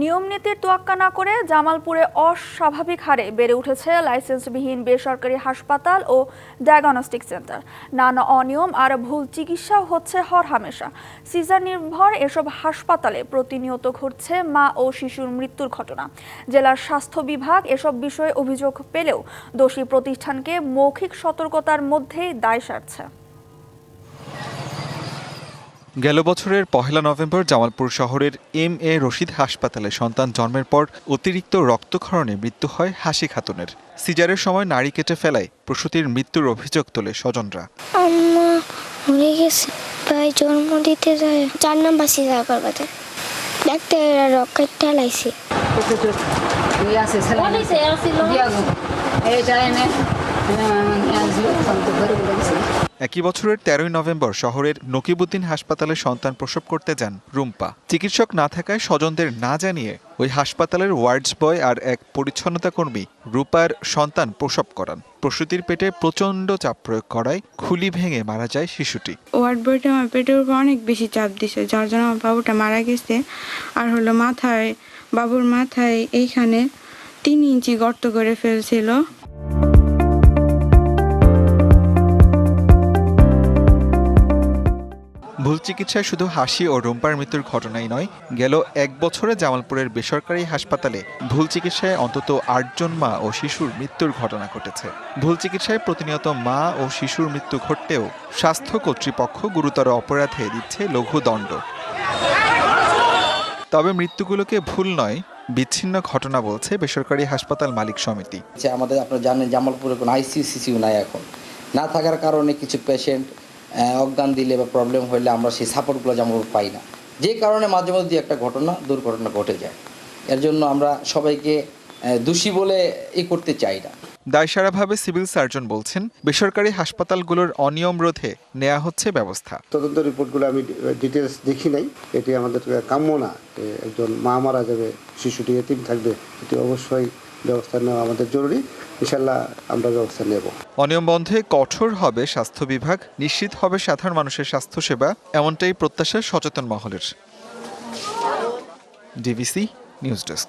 নিয়ম নীতির তোয়াক্কা না করে জামালপুরে অস্বাভাবিক হারে বেড়ে উঠেছে লাইসেন্সবিহীন বেসরকারি হাসপাতাল ও ডায়াগনস্টিক সেন্টার নানা অনিয়ম আর ভুল চিকিৎসা হচ্ছে হরহামেশা সিজার নির্ভর এসব হাসপাতালে প্রতিনিয়ত ঘটছে মা ও শিশুর মৃত্যুর ঘটনা। জেলার স্বাস্থ্য বিভাগ এসব বিষয়ে অভিযোগ পেলেও দোষী প্রতিষ্ঠানকে মৌখিক সতর্কতার মধ্যেই দায় সারছে। গেল বছরের পহেলা নভেম্বর জামালপুর শহরের এম এ রশিদ হাসপাতালে সন্তান জন্মের পর অতিরিক্ত রক্তক্ষরণে মৃত্যু হয় হাসি খাতুনের সিজারের সময় নারী কেটে ফেলায় প্রসূতির মৃত্যুর অভিযোগ তোলে স্বজনরা আম্মা মরে গেছে ভাই জন্ম দিতে যায় চার নাম্বার সিজার করবাতে ডাক্তারেরা রকেট ঢালাইছে ইয়ে আছে একই বছরের তেরোই নভেম্বর শহরের নকিবুদ্দিন হাসপাতালে সন্তান প্রসব করতে যান রুম্পা। চিকিৎসক না থাকায় স্বজনদের না জানিয়ে ওই হাসপাতালের ওয়ার্ডস বয় আর এক পরিচ্ছন্নতা কর্মী রূপার সন্তান প্রসব করান। প্রসূতির পেটে প্রচণ্ড চাপ প্রয়োগ করায় খুলি ভেঙে মারা যায় শিশুটি। ওয়ার্ড বইটা আমার পেটের উপর অনেক বেশি চাপ দিছে, যার জন্য আমার বাবুটা মারা গেছে। আর হলো মাথায়, বাবুর মাথায় এইখানে তিন ইঞ্চি গর্ত করে ফেলছিল। ভুল চিকিৎসায় শুধু হাসি ও রুম্পার মৃত্যুর ঘটনাই নয়, গেল এক বছরে জামালপুরের বেসরকারি হাসপাতালে ভুল চিকিৎসায় অন্তত আটজন মা ও শিশুর মৃত্যুর ঘটনা ঘটেছে। ভুল চিকিৎসায় প্রতিনিয়ত মা ও শিশুর মৃত্যু ঘটতেও স্বাস্থ্য কর্তৃপক্ষ গুরুতর অপরাধে দিচ্ছে লঘু দণ্ড। তবে মৃত্যুগুলোকে ভুল নয়, বিচ্ছিন্ন ঘটনা বলছে বেসরকারি হাসপাতাল মালিক সমিতি। আমাদের আপনারা জানেন জামালপুরে কোনো আইসিইউ সিসিউ নাই এখন। না থাকার কারণে কিছু পেশেন্ট অজ্ঞান দিলে বা প্রবলেম হলে আমরা সেই সাপোর্টগুলো যেমন পাই না। যে কারণে মাঝে মধ্যে একটা ঘটনা দুর্ঘটনা ঘটে যায়। এর জন্য আমরা সবাইকে দোষী বলে ই করতে চাই না। দায়সারাভাবে সিভিল সার্জন বলছেন বেসরকারি হাসপাতালগুলোর অনিয়ম রোধে নেওয়া হচ্ছে ব্যবস্থা। তদন্ত রিপোর্টগুলো আমি ডিটেলস দেখি নাই এটি আমাদের কাম্য না একজন মা মারা যাবে শিশুটি এতিম থাকবে এটি অবশ্যই ব্যবস্থা নেওয়া আমাদের জরুরি। আমরা ব্যবস্থা নেব। অনিয়ম বন্ধে কঠোর হবে স্বাস্থ্য বিভাগ, নিশ্চিত হবে সাধারণ মানুষের স্বাস্থ্যসেবা, এমনটাই প্রত্যাশা সচেতন মহলের। DBC news desk.